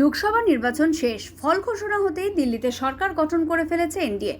লোকসভা নির্বাচন শেষ, ফল ঘোষণা হতেই দিল্লিতে সরকার গঠন করে ফেলেছে এনডিএ।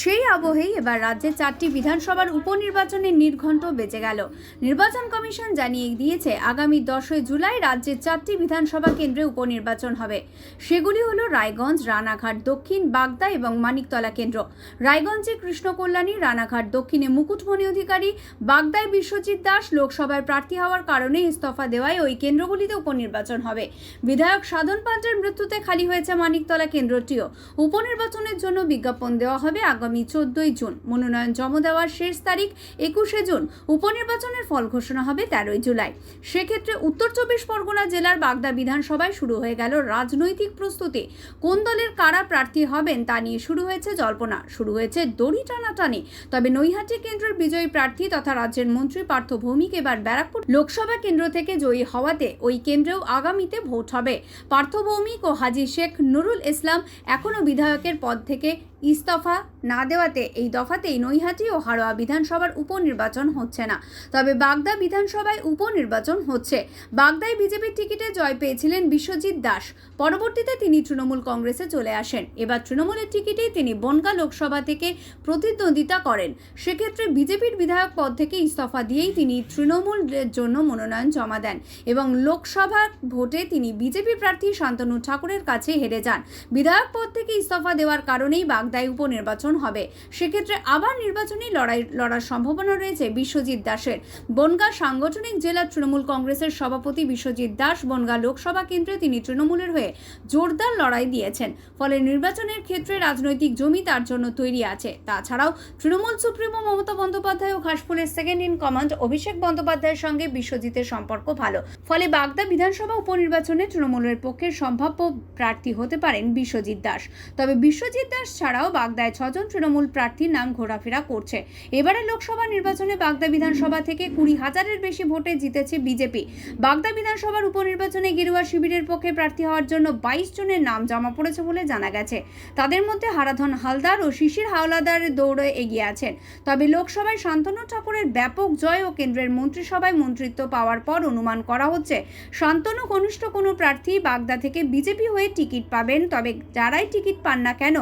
সেই আবহেই এবার রাজ্যে চারটি বিধানসভার উপনির্বাচনের নির্ঘণ্ট বেঁচে গেল। নির্বাচন কমিশন জানিয়ে দিয়েছে, আগামী দশই জুলাই রাজ্যের চারটি বিধানসভা কেন্দ্রে উপনির্বাচন হবে। সেগুলি হল রায়গঞ্জ, রানাঘাট, দক্ষিণ, বাগদা এবং মানিকতলা কেন্দ্র। রায়গঞ্জে কৃষ্ণকল্যাণী রানাঘাট দক্ষিণে মুকুটমণি অধিকারী, বাগদায় বিশ্বজিৎ দাস লোকসভায় প্রার্থী হওয়ার কারণে ইস্তফা দেওয়ায় ওই কেন্দ্রগুলিতে উপনির্বাচন হবে। বিধায়ক সাধন পান্ডের মৃত্যুতে খালি হয়েছে মানিকতলা কেন্দ্রটিও। উপনির্বাচনের জন্য বিজ্ঞাপন দেওয়া হবে আগামী চোদ্দই জুন। মনোনয়ন জমা দেওয়ার শেষ তারিখ একুশে জুন। উপনির্বাচনের ফল ঘোষণা হবে তেরোই জুলাই। সেক্ষেত্রে উত্তর চব্বিশ পরগনা জেলার বাগদা বিধানসভায় শুরু হয়ে গেল রাজনৈতিক প্রস্তুতি। কোন দলের কারা প্রার্থী হবেন তা নিয়ে শুরু হয়েছে জল্পনা। শুরু হয়েছে দড়ি টানাটানি। তবে নৈহাটি কেন্দ্রের বিজয়ী প্রার্থী তথা রাজ্যের মন্ত্রী পার্থ ভৌমিক এবার ব্যারাকপুর লোকসভা কেন্দ্র থেকে জয়ী হওয়াতে ওই কেন্দ্রেও আগামীতে ভোট হবে। পার্থ ভৌমিক ও হাজি শেখ নুরুল ইসলাম এখনও বিধায়কের পদ থেকে ইস্তফা না দেওয়াতে এই দফাতেই নৈহাটি ও হাড়োয়া বিধানসভার উপনির্বাচন হচ্ছে না। তবে বাগদা বিধানসভায় উপনির্বাচন হচ্ছে। বাগদায় বিজেপির টিকিটে জয় পেয়েছিলেন বিশ্বজিৎ দাস। পরবর্তীতে তিনি তৃণমূল কংগ্রেসে চলে আসেন। এবার তৃণমূলের টিকিটেই তিনি বনগা লোকসভা থেকে প্রতিদ্বন্দ্বিতা করেন। সেক্ষেত্রে বিজেপির বিধায়ক পদ থেকে ইস্তফা দিয়েই তিনি তৃণমূলের জন্য মনোনয়ন জমা দেন এবং লোকসভা ভোটে তিনি বিজেপি প্রার্থী শান্তনু ঠাকুরের কাছে হেরে যান। বিধায়ক পদ থেকে ইস্তফা দেওয়ার কারণেই বাগদায় উপনির্বাচন হবে। সেক্ষেত্রে আবার নির্বাচনী লড়াই লড়ার সম্ভাবনা রয়েছে বিশ্বজিৎ দাসের। বনগা সাংগঠনিক জেলা তৃণমূল কংগ্রেসের সভাপতি বিশ্বজিৎ দাস বনগা লোকসভা কেন্দ্রে তিনি তৃণমূলের হয়ে জোরদার লড়াই দিয়েছেন। ফলে নির্বাচনের ক্ষেত্রে রাজনৈতিক জমি তার জন্য তৈরি আছে। তাছাড়াও তৃণমূল সুপ্রিমো মমতা বন্দ্যোপাধ্যায় ও ঘাসফুলের সেকেন্ড ইন কমান্ড অভিষেক বন্দ্যোপাধ্যায়ের সঙ্গে বিশ্বজিতের সম্পর্ক ভালো। ফলে বাগদা বিধানসভা উপনির্বাচনে তৃণমূলের পক্ষে সম্ভাব্য প্রার্থী হতে পারেন বিশ্বজিৎ দাস। তবে বিশ্বজিৎ দাস ছাড়াও বাগদায় ছজন তৃণমূল প্রার্থীর নাম ঘোরাফেরা করছে। এবারে লোকসভা নির্বাচনে বাগদা বিধানসভা থেকে কুড়ি হাজারের বেশি ভোটে জিতেছে বিজেপি। বাগদা বিধানসভার উপনির্বাচনে গেরুয়া শিবিরের পক্ষে প্রার্থী হওয়ার জন্য বাইশ জনের নাম জমা পড়েছে বলে জানা গেছে। তাদের মধ্যে হারাধন হালদার ও শিশির হাওলাদারের দৌড়ে এগিয়ে আছেন। তবে লোকসভায় শান্তনু ঠাকুরের ব্যাপক জয় ও কেন্দ্রের মন্ত্রিসভায় মন্ত্রিত্ব পাওয়ার পর অনুমান করা হচ্ছে, শান্তনু ঘনিষ্ঠ কোনো প্রার্থী বাগদা থেকে বিজেপি হয়ে টিকিট পাবেন, তবে যারাই টিকিট পান না কেন,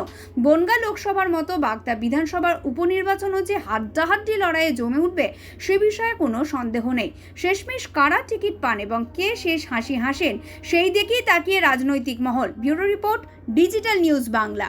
বনগা লোকসভার মতো বাগদা বিধানসভার উপনির্বাচনও যে হাড্ডাহাড্ডি লড়াইয়ে জমে উঠবে, সে বিষয়ে কোনো সন্দেহ নেই। শেষমেশ কারা টিকিট পান এবং কে শেষ হাসি হাসেন, সেই দিকেই তাকিয়ে রাজনৈতিক মহল। Bureau report, digital news Bangla.